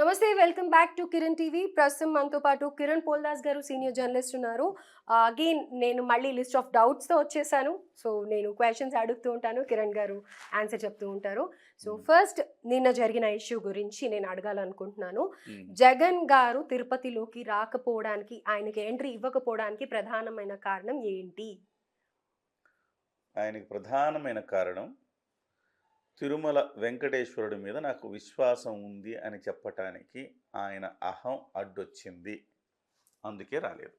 నమస్తే welcome back to Kiran TV. ప్రస్తుతం మనతో పాటు కిరణ్ పోల్దాస్ గారు సీనియర్ జర్నలిస్ట్ ఉన్నారు. అగైన్ నేను మళ్ళీ లిస్ట్ ఆఫ్ డౌట్స్తో వచ్చేసాను. సో నేను క్వశ్చన్స్ అడుగుతూ ఉంటాను కిరణ్ గారు ఆన్సర్ చెప్తూ ఉంటారు. సో. ఫస్ట్ నిన్న జరిగిన ఇష్యూ గురించి నేను అడగాలనుకుంటున్నాను. జగన్ గారు తిరుపతిలోకి రాకపోవడానికి ఆయనకి ఎంట్రీ ఇవ్వకపోవడానికి ప్రధానమైన కారణం ఏంటి? ఆయనకి ప్రధానమైన కారణం తిరుమల వెంకటేశ్వరుడి మీద నాకు విశ్వాసం ఉంది అని చెప్పటానికి ఆయన అహం అడ్డొచ్చింది. అందుకే రాలేదు.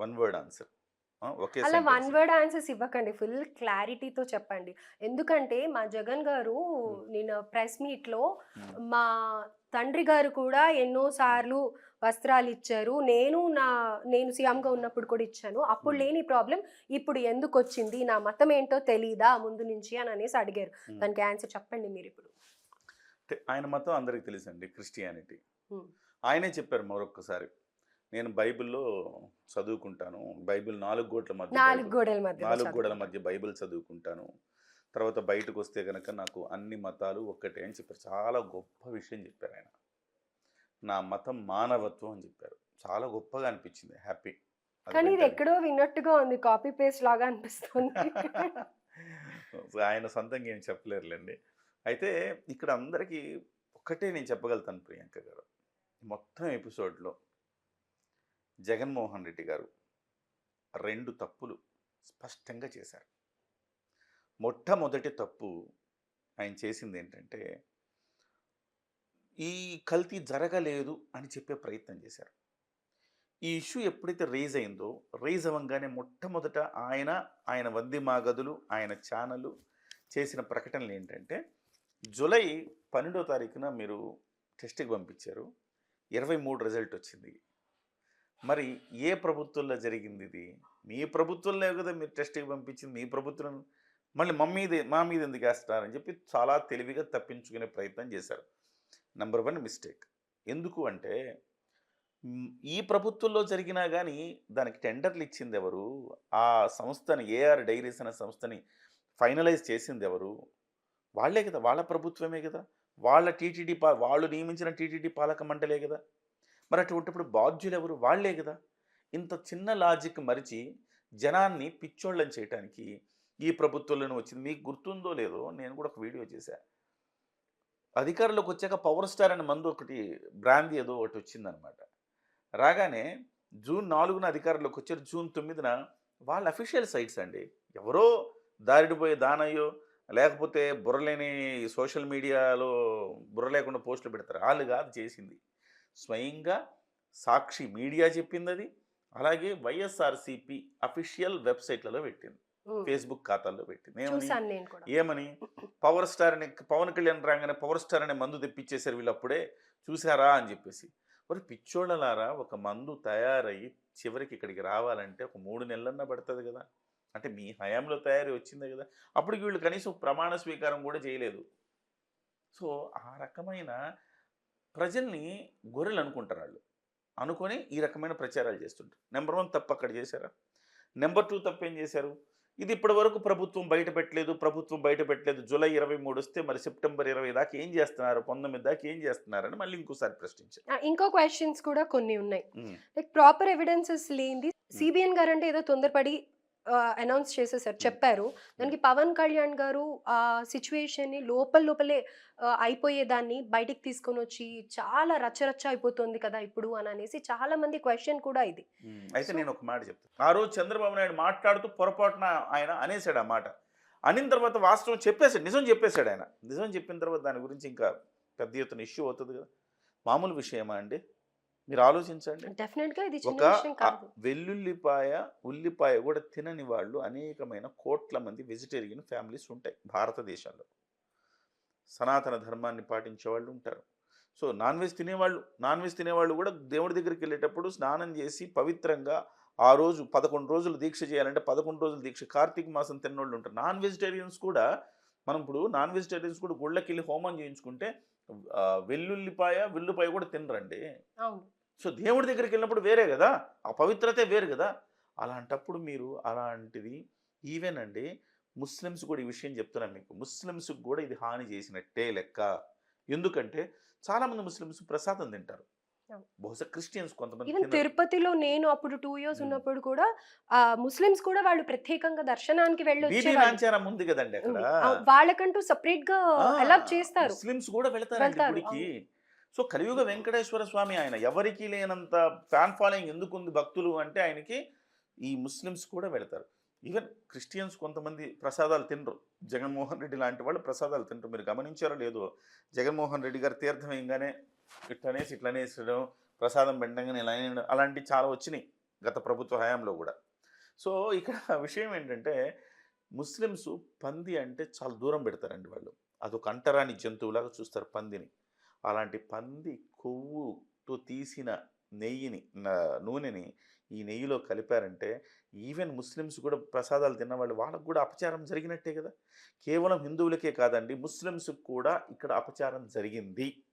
వన్ వర్డ్ ఆన్సర్ అలా వన్. వర్డ్ ఆన్సర్స్ ఇవ్వకండి. ఫుల్ క్లారిటీతో చెప్పండి. ఎందుకంటే మా జగన్ గారు నిన్న ప్రెస్ మీట్లో. మా తండ్రి గారు కూడా ఎన్నో సార్లు వస్త్రాలు ఇచ్చారు నేను నా నేను సీఎంగా ఉన్నప్పుడు కూడా ఇచ్చాను. అప్పుడు. లేని ప్రాబ్లం ఇప్పుడు ఎందుకు వచ్చింది? నా మతం ఏంటో తెలీదా? ముందు నుంచి అని అనేసి అడిగారు. దానికి ఆన్సర్ చెప్పండి మీరు ఇప్పుడు. ఆయన మతం అందరికి తెలుసండి క్రిస్టియానిటీ. ఆయనే చెప్పారు మరొక్కసారి. నేను బైబిల్లో చదువుకుంటాను. బైబిల్ నాలుగు మధ్య నాలుగు గోడల మధ్య నాలుగు గోడల మధ్య బైబిల్ చదువుకుంటాను. తర్వాత బయటకు వస్తే కనుక నాకు అన్ని మతాలు ఒక్కటే అని చెప్పారు. చాలా గొప్ప విషయం చెప్పారు ఆయన. నా మతం మానవత్వం అని చెప్పారు. చాలా గొప్పగా అనిపించింది. హ్యాపీ. కానీ ఇది ఎక్కడో విన్నట్టుగా ఉంది. కాపీ పేస్ట్ లాగా అనిపిస్తుంది. ఆయన సొంతంగా ఏం చెప్పలేరులేండి. అయితే ఇక్కడ అందరికీ ఒక్కటే నేను చెప్పగలుగుతాను ప్రియాంక గారు. మొత్తం ఎపిసోడ్లో జగన్మోహన్ రెడ్డి గారు రెండు తప్పులు స్పష్టంగా చేశారు. మొట్టమొదటి తప్పు ఆయన చేసింది ఏంటంటే ఈ కల్తీ జరగలేదు అని చెప్పే ప్రయత్నం చేశారు. ఈ ఇష్యూ ఎప్పుడైతే రేజ్ అయిందో రేజ్ అవ్వగానే మొట్టమొదట ఆయన ఆయన వంది మాగదులు ఆయన ఛానల్ చేసిన ప్రకటనలు ఏంటంటే జూలై పన్నెండో తారీఖున మీరు టెస్ట్కి పంపించారు. ఇరవై మూడు రిజల్ట్ వచ్చింది. మరి ఏ ప్రభుత్వంలో జరిగింది ఇది? మీ ప్రభుత్వంలో కదా మీరు టెస్ట్కి పంపించింది మీ ప్రభుత్వం మళ్ళీ మా మా మీద ఎందుకు వేస్తున్నారని చెప్పి చాలా తెలివిగా తప్పించుకునే ప్రయత్నం చేశారు. నెంబర్ వన్ మిస్టేక్ ఎందుకు అంటే ఈ ప్రభుత్వంలో జరిగినా కానీ దానికి టెండర్లు ఇచ్చింది ఎవరు? ఆ సంస్థని ఏఆర్ డైరీస్ అనే సంస్థని ఫైనలైజ్ చేసింది ఎవరు? వాళ్ళే కదా వాళ్ళ ప్రభుత్వమే కదా. వాళ్ళ టీటీడీ పా వాళ్ళు నియమించిన టీటీడీ పాలక మండలే కదా. మరి అటువంటిప్పుడు బాధ్యులు ఎవరు? వాళ్ళే కదా. ఇంత చిన్న లాజిక్ మరిచి జనాన్ని పిచ్చోళ్ళని చేయటానికి ఈ ప్రభుత్వంలోనే వచ్చింది. మీకు గుర్తుందో లేదో నేను కూడా ఒక వీడియో చేశాను అధికారంలోకి వచ్చాక పవర్ స్టార్ అనే మందు ఒకటి బ్రాంది ఏదో ఒకటి వచ్చిందనమాట. రాగానే జూన్ నాలుగున అధికారంలోకి వచ్చారు. జూన్ తొమ్మిదిన వాళ్ళ అఫీషియల్ సైట్స్ అండి. ఎవరో దారిడిపోయే దానయ్యో లేకపోతే బుర్రలేని సోషల్ మీడియాలో బుర్ర లేకుండా పోస్టులు పెడతారు. వాళ్ళు కాదు చేసింది. స్వయంగా సాక్షి మీడియా చెప్పింది అది. అలాగే వైఎస్ఆర్సిపి అఫీషియల్ వెబ్సైట్లలో పెట్టింది. ఫేస్బుక్ ఖాతాల్లో పెట్టింది ఏమని ఏమని? పవర్ స్టార్ అని పవన్ కళ్యాణ్ రాగానే పవర్ స్టార్ అనే మందు తెప్పించేశారు వీళ్ళు అప్పుడే చూసారా అని చెప్పేసి. మరి పిచ్చోళ్ళలారా ఒక మందు తయారయ్యి చివరికి ఇక్కడికి రావాలంటే ఒక మూడు నెలలన్నా పడుతుంది కదా. అంటే మీ హయాంలో తయారీ వచ్చిందే కదా. అప్పటికి వీళ్ళు కనీసం ప్రమాణ స్వీకారం కూడా చేయలేదు. సో ఆ రకమైన ప్రజల్ని గొర్రెలు అనుకుంటారు వాళ్ళు. అనుకొని ఈ రకమైన ప్రచారాలు చేస్తుంటారు. నెంబర్ వన్ తప్పు అక్కడ చేశారా? నెంబర్ టూ తప్పు ఏం చేశారు? ఇది ఇప్పటి వరకు ప్రభుత్వం బయట పెట్టలేదు ప్రభుత్వం బయట పెట్టలేదు. జూలై ఇరవై మూడు వస్తే మరి సెప్టెంబర్ ఇరవై దాకా ఏం చేస్తున్నారు? పంతొమ్మిది దాకా ఏం చేస్తున్నారని మళ్ళీ ఇంకోసారి ప్రశ్నించారు. ఇంకో క్వశ్చన్స్ కూడా కొన్ని ఉన్నాయి. లైక్ ప్రాపర్ ఎవిడెన్సెస్ లేనిది. సిబిఎన్ గారు అంటే ఏదో తొందరపడి అనౌన్స్ చేసేసారు. చెప్పారు. దానికి పవన్ కళ్యాణ్ గారు ఆ సిచ్యువేషన్ని లోపల లోపలే అయిపోయేదాన్ని బయటికి తీసుకొని వచ్చి చాలా రచ్చరచ్చ అయిపోతుంది కదా ఇప్పుడు అని అనేసి చాలా మంది క్వశ్చన్ కూడా ఇది. ఉమ్, అయితే నేను ఒక మాట చెప్తాను ఆ రోజు చంద్రబాబు నాయుడు మాట్లాడుతూ పొరపాటున ఆయన అనేసాడు ఆ మాట. అనిన తర్వాత వాస్తవం చెప్పేశాడు. నిజం చెప్పేశాడు ఆయన. నిజం చెప్పిన తర్వాత దాని గురించి ఇంకా పెద్ద ఎత్తున ఇష్యూ అవుతుంది కదా. మామూలు విషయమా అండి? మీరు ఆలోచించండి. ఒక వెల్లుల్లిపాయ ఉల్లిపాయ కూడా తినని వాళ్ళు అనేకమైన కోట్ల మంది వెజిటేరియన్ ఫ్యామిలీస్ ఉంటాయి భారతదేశంలో. సనాతన ధర్మాన్ని పాటించే వాళ్ళు ఉంటారు. సో నాన్ వెజ్ తినేవాళ్ళు నాన్ వెజ్ తినేవాళ్ళు కూడా దేవుడి దగ్గరికి వెళ్ళేటప్పుడు స్నానం చేసి పవిత్రంగా ఆ రోజు పదకొండు రోజులు దీక్ష చేయాలంటే పదకొండు రోజులు దీక్ష కార్తీక మాసం తిన్నోళ్ళు ఉంటారు. నాన్ వెజిటేరియన్స్ కూడా మనం ఇప్పుడు నాన్ వెజిటేరియన్స్ కూడా గుళ్ళకి వెళ్ళి హోమం చేయించుకుంటే వెల్లుల్లిపాయ వెల్లుపాయ కూడా తినరండి. సో దేవుడి దగ్గరికి వెళ్ళినప్పుడు వేరే కదా? ఆ పవిత్రతే వేరు కదా? అలాంటప్పుడు మీరు అలాంటిది ఈవెన్ అండి ముస్లిమ్స్ కూడా ఈ విషయం చెప్తున్నాను మీకు. ముస్లిమ్స్కి కూడా ఇది హాని చేసినట్టే లెక్క. ఎందుకంటే చాలా మంది ముస్లిమ్స్ ప్రసాదం తింటారు. బహుశా క్రిస్టియన్స్ కొంతమంది ఈవెన్. తిరుపతిలో నేను అప్పుడు టూ ఇయర్స్. ఉన్నప్పుడు కూడా ఆ ముస్లిమ్స్ కూడా వాళ్ళు ప్రత్యేకంగా దర్శనానికి వెళ్ళి బీబీ వచ్చేవాళ్ళు. నాంచారం ఉంది కదండి అక్కడ. వాళ్ళకంటూ సపరేట్గా అలా చేస్తారు. ముస్లిమ్స్ కూడా వెళ్తారు, గుడికి. సో కలియుగ వెంకటేశ్వర స్వామి ఆయన ఎవరికీ లేనంత ఫ్యాన్ ఫాలోయింగ్ ఎందుకు ఉంది భక్తులు అంటే ఆయనకి ఈ ముస్లిమ్స్ కూడా వెళతారు. ఈవెన్ క్రిస్టియన్స్ కొంతమంది ప్రసాదాలు తినరు. జగన్మోహన్ రెడ్డి లాంటి వాళ్ళు ప్రసాదాలు తినరు మీరు గమనించారో లేదో జగన్మోహన్ రెడ్డి గారు తీర్థం వేయగానే ఇట్లనేసి ఇట్లనేసడం ప్రసాదం పెట్టంగానే ఇలా అలాంటివి చాలా వచ్చినాయి గత ప్రభుత్వ హయాంలో కూడా. సో ఇక్కడ విషయం ఏంటంటే ముస్లిమ్స్ పంది అంటే చాలా దూరం పెడతారండి వాళ్ళు. అదొక అంటరాని జంతువులాగా చూస్తారు పందిని. అలాంటి పంది కొవ్వుతో తీసిన నెయ్యిని నూనెని ఈ నెయ్యిలో కలిపారంటే ఈవెన్ ముస్లిమ్స్ కూడా ప్రసాదాలు తిన్నవాళ్ళు వాళ్ళకు కూడా అపచారం జరిగినట్టే కదా. కేవలం హిందువులకే కాదండి ముస్లిమ్స్కి కూడా ఇక్కడ అపచారం జరిగింది.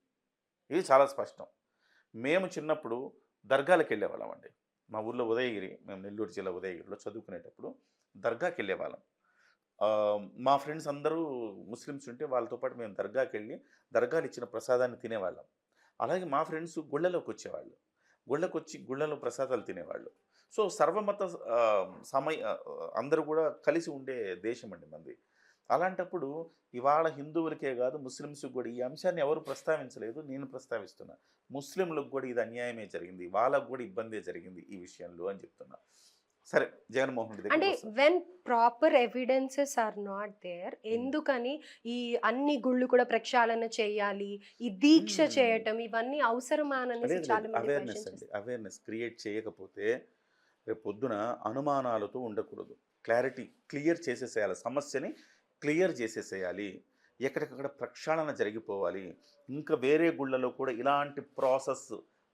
ఇది చాలా స్పష్టం. మేము చిన్నప్పుడు దర్గాలకు వెళ్ళేవాళ్ళం అండి. మా ఊర్లో ఉదయగిరి మేము నెల్లూరు జిల్లా ఉదయగిరిలో చదువుకునేటప్పుడు దర్గాకి వెళ్ళేవాళ్ళం. మా ఫ్రెండ్స్ అందరూ ముస్లిమ్స్ ఉంటే వాళ్ళతో పాటు మేము దర్గాకి వెళ్ళి దర్గాలు ఇచ్చిన ప్రసాదాన్ని తినేవాళ్ళం. అలాగే మా ఫ్రెండ్స్ గుళ్ళలోకి వచ్చేవాళ్ళు గుళ్ళకు వచ్చి గుళ్ళలో ప్రసాదాలు తినేవాళ్ళు. సో సర్వమత సమయ అందరూ కూడా కలిసి ఉండే దేశం అండి మంది. అలాంటప్పుడు ఇవాళ హిందువులకే కాదు ముస్లిమ్స్కి కూడా ఈ అంశాన్ని ఎవరు ప్రస్తావించలేదు నేను ప్రస్తావిస్తున్నా. ముస్లింలకు కూడా ఇది అన్యాయమే జరిగింది వాళ్ళకు కూడా ఇబ్బందే జరిగింది ఈ విషయంలో అని చెప్తున్నా. సరే జగన్మోహన్ రెడ్డి అంటే. When proper evidences are not there ఎందుకని ఈ అన్ని గుళ్ళు కూడా ప్రక్షాళన చేయాలి ఈ దీక్ష Hmm. చేయటం ఇవన్నీ అవసరమా చాలా అవేర్నెస్ అండి. అవేర్నెస్ క్రియేట్ చేయకపోతే రేపు పొద్దున అనుమానాలతో ఉండకూడదు క్లారిటీ క్లియర్ చేసేసేయాలి సమస్యని క్లియర్ చేసేసేయాలి ఎక్కడికక్కడ ప్రక్షాళన జరిగిపోవాలి ఇంకా వేరే గుళ్ళలో కూడా ఇలాంటి ప్రాసెస్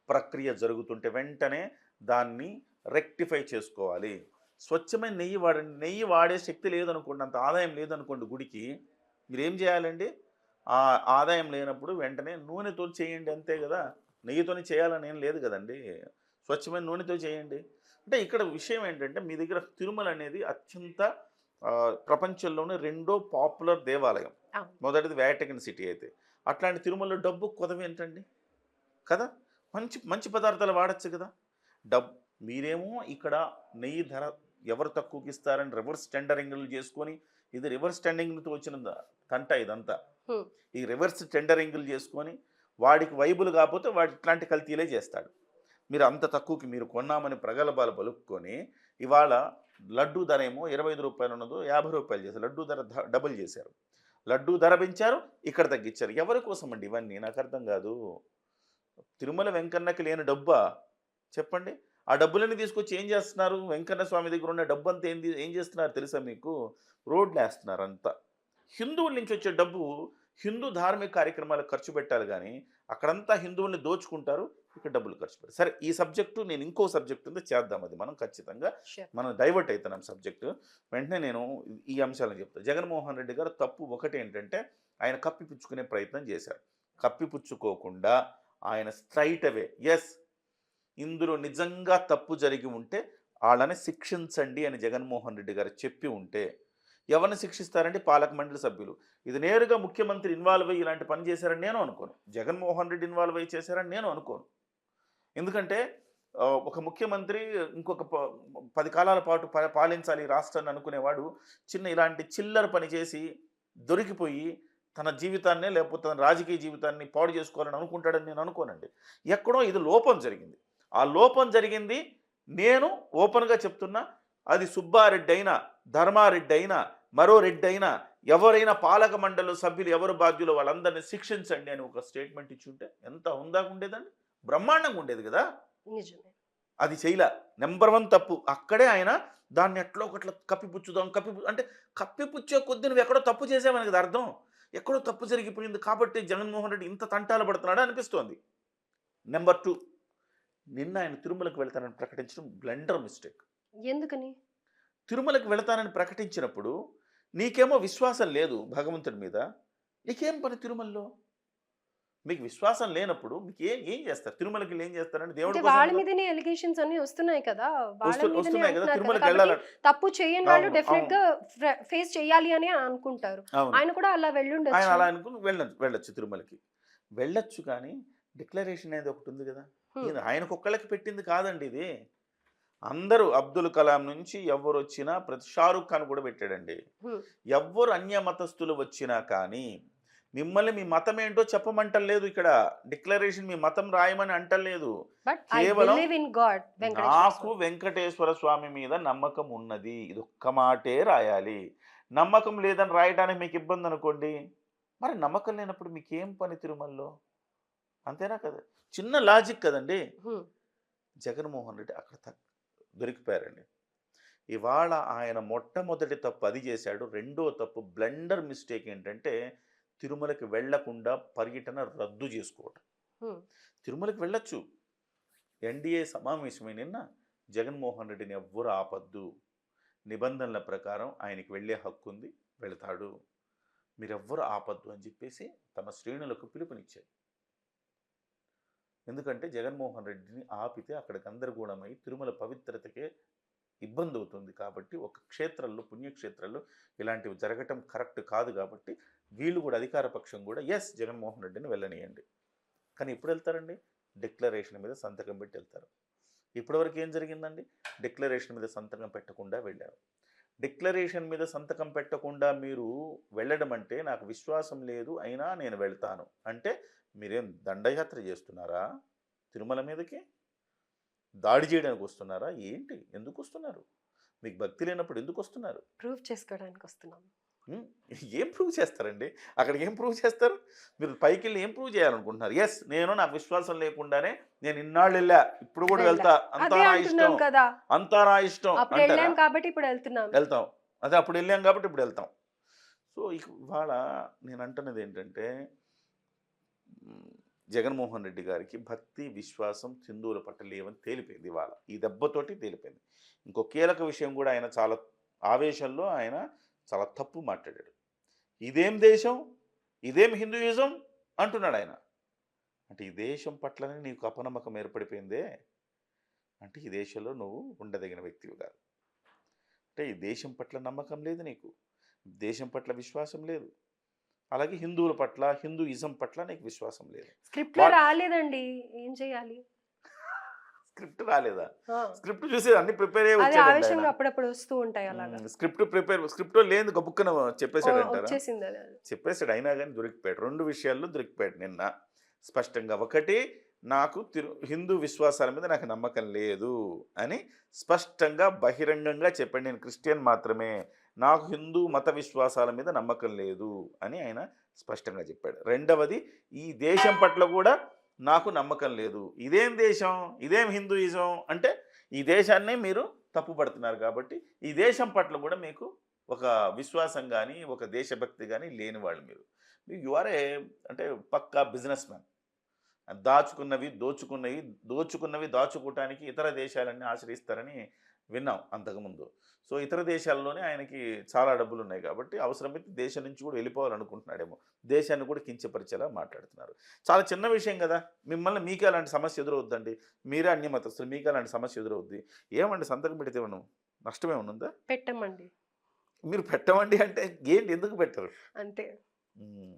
ప్రక్రియ జరుగుతుంటే వెంటనే దాన్ని రెక్టిఫై చేసుకోవాలి. స్వచ్ఛమైన నెయ్యి వాడండి నెయ్యి వాడే శక్తి లేదనుకోండి అంత ఆదాయం లేదనుకోండి గుడికి మీరు ఏం చేయాలండి? ఆ ఆదాయం లేనప్పుడు వెంటనే నూనెతో చేయండి అంతే కదా. నెయ్యితోనే చేయాలని ఏం లేదు కదండి. స్వచ్ఛమైన నూనెతో చేయండి. అంటే ఇక్కడ విషయం ఏంటంటే మీ దగ్గర తిరుమల అనేది అత్యంత ప్రపంచంలోనే రెండో పాపులర్ దేవాలయం. మొదటిది వ్యాటికన్ సిటీ అయితే. అట్లాంటి తిరుమలలో డబ్బు కొదవ ఏంటండి కదా? మంచి మంచి పదార్థాలు వాడచ్చు కదా. డబ్ మీరేమో ఇక్కడ నెయ్యి ధర ఎవరు తక్కువకి ఇస్తారని రివర్స్ టెండరింగ్లు చేసుకొని ఇది రివర్స్ టెండరింగ్తో వచ్చిన తంట ఇదంతా. ఈ రివర్స్ టెండరింగ్లు చేసుకొని వాడికి వైబుల్ కాకపోతే వాడి ఇట్లాంటి కల్తీలే చేస్తాడు. మీరు అంత తక్కువకి మీరు కొన్నామని ప్రగల్భాలు పలుక్కొని ఇవాళ లడ్డూ ధర ఏమో ఇరవై ఐదు రూపాయలు ఉన్నదో యాభై రూపాయలు చేశారు. లడ్డూ ధర డబుల్ చేశారు. లడ్డూ ధర పెంచారు ఇక్కడ తగ్గించారు. ఎవరి కోసం అండి ఇవన్నీ? నాకు అర్థం కాదు. తిరుమల వెంకన్నకి లేని డబ్బా చెప్పండి. ఆ డబ్బులన్నీ తీసుకొచ్చి ఏం చేస్తున్నారు? వెంకన్న స్వామి దగ్గర ఉన్న డబ్బు అంతా ఏంది? ఏం చేస్తున్నారు తెలుసా మీకు? రోడ్లు వేస్తున్నారు అంతా హిందువుల నుంచి వచ్చే డబ్బు హిందూ ధార్మిక కార్యక్రమాలకు ఖర్చు పెట్టాలి కానీ అక్కడంతా హిందువుల్ని దోచుకుంటారు ఇక్కడ డబ్బులు ఖర్చు పెడతారు సరే ఈ సబ్జెక్టు నేను ఇంకో సబ్జెక్ట్ ఉంది చేద్దాం అది మనం ఖచ్చితంగా. మనం డైవర్ట్ అవుతున్నాం సబ్జెక్టు. వెంటనే నేను ఈ అంశాలను చెప్తాను జగన్మోహన్ రెడ్డి గారు తప్పు ఒకటి ఏంటంటే ఆయన కప్పిపుచ్చుకునే ప్రయత్నం చేశారు. కప్పిపుచ్చుకోకుండా ఆయన స్ట్రైట్ అవే. ఎస్ ఇందులో నిజంగా తప్పు జరిగి ఉంటే వాళ్ళని శిక్షించండి అని జగన్మోహన్ రెడ్డి గారు చెప్పి ఉంటే ఎవరిని శిక్షిస్తారండి? పాలక మండలి సభ్యులు. ఇది నేరుగా ముఖ్యమంత్రి ఇన్వాల్వ్ అయ్యి ఇలాంటి పని చేశారని నేను అనుకోను. జగన్మోహన్ రెడ్డి ఇన్వాల్వ్ అయ్యి చేశారని నేను అనుకోను. ఎందుకంటే ఒక ముఖ్యమంత్రి ఇంకొక ప- పది కాలాల పాటు ప- పాలించాలి ఈ రాష్ట్రాన్ని అనుకునేవాడు చిన్న ఇలాంటి చిల్లర పని చేసి దొరికిపోయి తన జీవితాన్నే లేకపోతే తన రాజకీయ జీవితాన్ని పాడు చేసుకోవాలని అనుకుంటాడని నేను అనుకోనండి. ఎక్కడో ఇది లోపం జరిగింది. ఆ లోపం జరిగింది. నేను ఓపెన్గా చెప్తున్నా అది సుబ్బారెడ్డి అయినా ధర్మారెడ్డి అయినా మరో రెడ్డి అయినా ఎవరైనా పాలక మండలి సభ్యులు ఎవరు బాధ్యులు వాళ్ళందరినీ శిక్షించండి అని ఒక స్టేట్మెంట్ ఇచ్చుంటే ఎంత ఉందాక ఉండేదండి? బ్రహ్మాండంగా ఉండేది కదా? అది చేయలే. నెంబర్ వన్ తప్పు. అక్కడే ఆయన దాన్ని ఎట్లా ఒకట్లా కప్పిపుచ్చుదాం కప్పి అంటే కప్పిపుచ్చే కొద్ది నువ్వు ఎక్కడో తప్పు చేసావని కదా అర్థం? ఎక్కడో తప్పు జరిగిపోయింది కాబట్టి జగన్మోహన్ రెడ్డి ఇంత తంటాలు పడుతున్నాడు అనిపిస్తోంది. Number two. నిన్న ఆయన తిరుమలకు వెళ్తానని ప్రకటించడం బ్లెండర్ మిస్టేక్. ఎందుకని? తిరుమలకు వెళతానని ప్రకటించినప్పుడు నీకేమో విశ్వాసం లేదు భగవంతుడి మీద. నీకేం పని తిరుమలలో? మీకు విశ్వాసం లేనప్పుడు మీకు ఏం ఏం చేస్తారు? తిరుమలకి ఏం చేస్తారంటే అంటే దేవుడి వాళ్ళ మీదనే ఎలిగేషన్స్ అన్ని వస్తున్నాయి కదా. వాళ్ళ వస్తు- మీదనే వస్తున్నాయి కదా తిరుమలకి. వెళ్ళాలి తప్పు చేయని వాళ్ళు డెఫినెట్గా ఫేస్ చేయాలి అని అనుకుంటారు. ఆయన కూడా అలా ఆయన వెళ్ళుండొచ్చు అలా అనుకుని వెళ్ళ వెళ్ళొచ్చు తిరుమలకి. వెళ్ళొచ్చు కానీ డిక్లరేషన్ అనేది ఒకటి ఉంది కదా. ఆయనకు ఒక్కళ్ళకి పెట్టింది కాదండి ఇది. అందరూ అబ్దుల్ కలాం నుంచి ఎవరు వచ్చినా ప్రతి షారుఖ్ ఖాన్ కూడా పెట్టాడండి. హ్మ్. ఎవ్వరు అన్య మతస్థులు వచ్చినా కానీ మిమ్మల్ని మీ మతం ఏంటో చెప్పమంటలేదు ఇక్కడ. డిక్లరేషన్ మీ మతం రాయమని అంటలేదు కేవలం నాకు వెంకటేశ్వర స్వామి మీద నమ్మకం ఉన్నది. ఇది ఒక్క మాటే రాయాలి. నమ్మకం లేదని రాయడానికి మీకు ఇబ్బంది అనుకోండి. మరి నమ్మకం లేనప్పుడు మీకేం పని తిరుమలలో? అంతేనా కదా? చిన్న లాజిక్ కదండి. జగన్మోహన్ రెడ్డి అక్కడ దొరికిపోయారండి. ఇవాళ ఆయన మొట్టమొదటి తప్పు అది చేశాడు. రెండో తప్పు బ్లండర్ మిస్టేక్ ఏంటంటే తిరుమలకి వెళ్ళకుండా పర్యటన రద్దు చేసుకోవటం. తిరుమలకి వెళ్ళొచ్చు. ఎన్డీఏ సమావేశమై నిన్న. జగన్మోహన్ రెడ్డిని ఎవ్వరు ఆపద్దు. నిబంధనల ప్రకారం ఆయనకి వెళ్ళే హక్కు ఉంది. వెళతాడు. మీరెవ్వరు ఆపద్దు అని చెప్పేసి తమ శ్రేణులకు పిలుపునిచ్చారు. ఎందుకంటే జగన్మోహన్ రెడ్డిని ఆపితే అక్కడ గందరగోళమై తిరుమల పవిత్రతకే ఇబ్బంది అవుతుంది కాబట్టి ఒక క్షేత్రంలో పుణ్యక్షేత్రాల్లో ఇలాంటివి జరగటం కరెక్ట్ కాదు కాబట్టి వీళ్ళు కూడా అధికార పక్షం కూడా ఎస్ జగన్మోహన్ రెడ్డిని వెళ్ళనియండి. కానీ ఎప్పుడు వెళ్తారండి? డిక్లరేషన్ మీద సంతకం పెట్టి వెళ్తారు. ఇప్పటివరకు ఏం జరిగిందండి? డిక్లరేషన్ మీద సంతకం పెట్టకుండా వెళ్ళారు. డిక్లరేషన్ మీద సంతకం పెట్టకుండా మీరు వెళ్ళడం అంటే నాకు విశ్వాసం లేదు అయినా నేను వెళ్తాను. అంటే మీరేం దండయాత్ర చేస్తున్నారా? తిరుమల మీదకి? దాడి చేయడానికి వస్తున్నారా? ఏంటి? ఎందుకు వస్తున్నారు? మీకు భక్తి లేనప్పుడు ఎందుకు వస్తున్నారు? ప్రూవ్ చేసుకోవడానికి వస్తున్నాం. ఏం ప్రూవ్ చేస్తారండి? అక్కడ ఏం ప్రూవ్ చేస్తారు? మీరు పైకి వెళ్ళి ఏం ప్రూవ్ చేయాలనుకుంటున్నారు? ఎస్ నేను నాకు విశ్వాసం లేకుండానే నేను ఇన్నాళ్ళు వెళ్ళా. ఇప్పుడు కూడా. వెళ్తా. అంతా నా ఇష్టం. కదా. అంతా నా ఇష్టం వెళ్ళాం కాబట్టి ఇప్పుడు వెళ్తున్నాం. వెళ్తాం. అదే అప్పుడు వెళ్ళాం కాబట్టి ఇప్పుడు వెళ్తాం. సో ఇవాళ నేను అంటున్నది ఏంటంటే జగన్మోహన్ రెడ్డి గారికి భక్తి విశ్వాసం హిందువుల పట్ల లేవని తేలిపోయింది ఇవాళ. ఈ దెబ్బతోటి తేలిపోయింది. ఇంకో కీలక విషయం కూడా ఆయన చాలా ఆవేశంలో ఆయన చాలా తప్పు మాట్లాడాడు. ఇదేం దేశం? ఇదేం హిందూయిజం? అంటున్నాడు ఆయన. అంటే ఈ దేశం పట్లనే నీకు అపనమ్మకం ఏర్పడిపోయిందే? అంటే ఈ దేశంలో నువ్వు ఉండదగిన వ్యక్తివి కాదు. అంటే ఈ దేశం పట్ల నమ్మకం లేదు నీకు. దేశం పట్ల విశ్వాసం లేదు. అలాగే హిందువుల పట్ల హిందూయిజం పట్ల నీకు విశ్వాసం లేదు. స్క్రిప్ట్ రాలేదండి ఏం చేయాలి? స్క్రిప్ట్ రాలేదా. స్క్రిప్ట్ చూసి అన్ని ప్రిపేర్ అయ్యి. అప్పుడప్పుడు వస్తూ ఉంటాయి అలాగా. స్క్రిప్ట్ ప్రిపేర్ స్క్రిప్ట్ లేదు గబుక్కన ఓ, చెప్పేశాడు అంటారా? చెప్పేశాడు అయినా కానీ దొరికిపోయాడు. రెండు విషయాల్లో దొరికిపోయాడు నిన్న. స్పష్టంగా ఒకటి నాకు తిరు హిందూ విశ్వాసాల మీద నాకు నమ్మకం లేదు అని స్పష్టంగా బహిరంగంగా చెప్పాడు. నేను క్రిస్టియన్ మాత్రమే నాకు హిందూ మత విశ్వాసాల మీద నమ్మకం లేదు అని ఆయన స్పష్టంగా చెప్పాడు. రెండవది ఈ దేశం పట్ల కూడా నాకు నమ్మకం లేదు. ఇదేం దేశం? ఇదేం హిందూయిజం? అంటే ఈ దేశాన్నే మీరు తప్పుపడుతున్నారు కాబట్టి ఈ దేశం పట్ల కూడా మీకు ఒక విశ్వాసం కానీ ఒక దేశభక్తి కానీ లేని వాళ్ళు మీరు. యు ఆర్ ఏ అంటే పక్కా బిజినెస్ మ్యాన్ దాచుకున్నవి దోచుకున్నవి దోచుకున్నవి దాచుకోవటానికి ఇతర దేశాలన్నీ ఆశ్రయిస్తారని విన్నాం అంతకుముందు సో ఇతర దేశాల్లోనే ఆయనకి చాలా డబ్బులు ఉన్నాయి కాబట్టి అవసరమైతే దేశం నుంచి కూడా వెళ్ళిపోవాలనుకుంటున్నాడేమో. దేశాన్ని కూడా కించపరిచేలా మాట్లాడుతున్నారు. చాలా చిన్న విషయం కదా. మిమ్మల్ని మీకు అలాంటి సమస్య ఎదురవుద్దండి. మీరే అన్య మతస్థులు మీకు అలాంటి సమస్య ఎదురవుద్ది. ఏమండి సంతకం పెడితే మనం నష్టమేమనుందా పెట్టమండి. మీరు పెట్టమండి అంటే ఏంటి? ఎందుకు పెట్టరు? అంతే.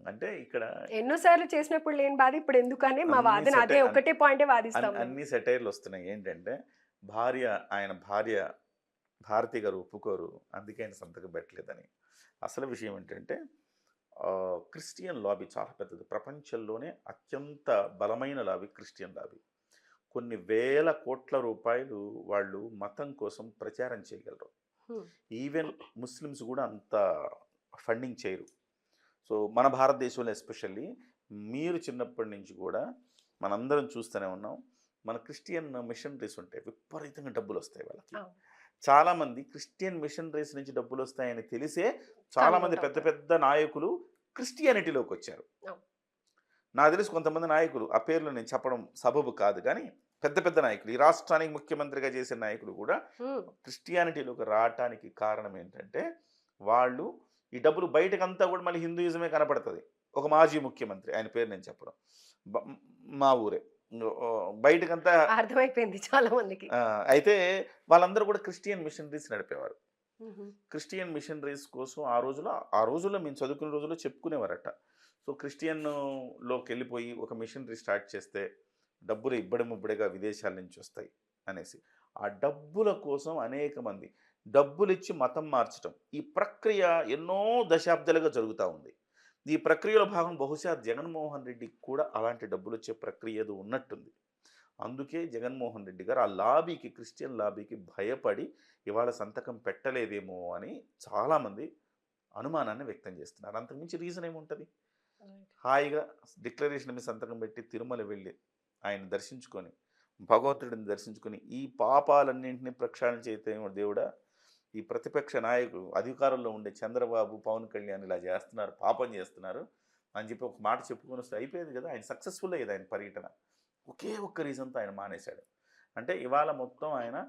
అంటే ఇక్కడ ఎన్నోసార్లు చేసినప్పుడు లేని బాధ ఇప్పుడు ఎందుకని మా వాదన అదే ఒకటే పాయింటే వాదిస్తాం. అన్ని సెటైర్లు వస్తున్నాయి. ఏంటంటే భార్య ఆయన భార్య భారతి గారు ఒప్పుకోరు. అందుకే ఆయన సంతకం పెట్టలేదని. అసలు విషయం ఏంటంటే క్రిస్టియన్ లాబీ చాలా పెద్దది. ప్రపంచంలోనే అత్యంత బలమైన లాబీ క్రిస్టియన్ లాబీ. కొన్ని వేల కోట్ల రూపాయలు వాళ్ళు మతం కోసం ప్రచారం చేయగలరు. ఈవెన్ ముస్లిమ్స్ కూడా అంత ఫండింగ్ చేయరు. సో మన భారతదేశంలో ఎస్పెషల్లీ మీరు చిన్నప్పటి నుంచి కూడా మనందరం చూస్తూనే ఉన్నాం. మన క్రిస్టియన్ మిషనరీస్ ఉంటాయి విపరీతంగా డబ్బులు వస్తాయి వాళ్ళకి. చాలా మంది క్రిస్టియన్ మిషనరీస్ నుంచి డబ్బులు వస్తాయని తెలిసే చాలా మంది పెద్ద పెద్ద నాయకులు క్రిస్టియానిటీలోకి వచ్చారు. నాకు తెలిసి కొంతమంది నాయకులు ఆ పేర్లు నేను చెప్పడం సబబు కాదు కానీ పెద్ద పెద్ద నాయకులు ఈ రాష్ట్రానికి ముఖ్యమంత్రిగా చేసిన నాయకులు కూడా. క్రిస్టియానిటీలోకి రావటానికి కారణం ఏంటంటే వాళ్ళు ఈ డబ్బులు బయటకంతా కూడా మళ్ళీ హిందూయిజమే కనపడుతుంది ఒక మాజీ ముఖ్యమంత్రి ఆయన పేరు నేను చెప్పడం మా ఊరే బయటకంతా అర్థమైపోయింది చాలా మందికి. అయితే వాళ్ళందరూ కూడా క్రిస్టియన్ మిషనరీస్ నడిపేవారు. క్రిస్టియన్ మిషనరీస్ కోసం ఆ రోజులో ఆ రోజుల్లో మేము చదువుకునే రోజుల్లో చెప్పుకునేవారట. సో క్రిస్టియన్లోకి వెళ్ళిపోయి ఒక మిషనరీ స్టార్ట్ చేస్తే డబ్బులు ఇబ్బడి ముబ్బడిగా విదేశాల నుంచి వస్తాయి అనేసి. ఆ డబ్బుల కోసం అనేక మంది డబ్బులు ఇచ్చి మతం మార్చడం ఈ ప్రక్రియ ఎన్నో దశాబ్దాలుగా జరుగుతూ ఉంది. ఈ ప్రక్రియలో భాగం బహుశా జగన్మోహన్ రెడ్డికి కూడా అలాంటి డబ్బులు వచ్చే ప్రక్రియ ఏదో ఉన్నట్టుంది. అందుకే జగన్మోహన్ రెడ్డి గారు ఆ లాబీకి క్రిస్టియన్ లాబీకి భయపడి ఇవాళ సంతకం పెట్టలేదేమో అని చాలామంది అనుమానాన్ని వ్యక్తం చేస్తున్నారు. అంతకుమించి రీజన్ ఏముంటుంది? హాయిగా డిక్లరేషన్ మీద సంతకం పెట్టి తిరుమల వెళ్ళి ఆయన దర్శించుకొని భగవంతుడిని దర్శించుకొని ఈ పాపాలన్నింటినీ ప్రక్షాళన చేయటం దేవుడా ఈ ప్రతిపక్ష నాయకుడు అధికారంలో ఉండే చంద్రబాబు పవన్ కళ్యాణ్ ఇలా చేస్తున్నారు పాపం చేస్తున్నారు అని చెప్పి ఒక మాట చెప్పుకొని వస్తే అయిపోయేది కదా ఆయన సక్సెస్ఫుల్ అయ్యేది ఆయన పర్యటన. ఒకే ఒక్క రీజన్తో ఆయన మానేశాడు. అంటే ఇవాళ మొత్తం ఆయన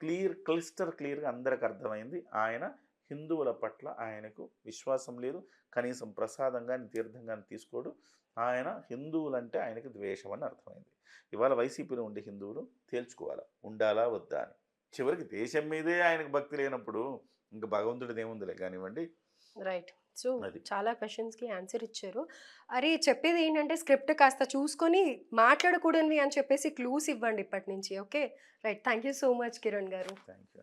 క్లియర్ క్లిస్టర్ క్లియర్గా అందరికి అర్థమైంది. ఆయన హిందువుల పట్ల ఆయనకు విశ్వాసం లేదు. కనీసం ప్రసాదం కానీ తీర్థం కానీ తీసుకోడు. ఆయన హిందువులంటే ఆయనకి ద్వేషం అని అర్థమైంది. ఇవాళ వైసీపీలో ఉండే హిందువులు తేల్చుకోవాలా? ఉండాలా? వద్దా అని. చివరికి దేశం మీదే ఆయనకు భక్తి లేనప్పుడు ఇంకా భగవంతుడిది ఏముందిలే కానివ్వండి. రైట్. సో. చాలా క్వశ్చన్స్కి ఆన్సర్ ఇచ్చారు. అరే చెప్పేది ఏంటంటే స్క్రిప్ట్ కాస్త చూసుకొని మాట్లాడకూడనివి అని చెప్పేసి క్లూస్ ఇవ్వండి ఇప్పటి నుంచి okay? Right. Thank you so much Kiran గారు. థ్యాంక్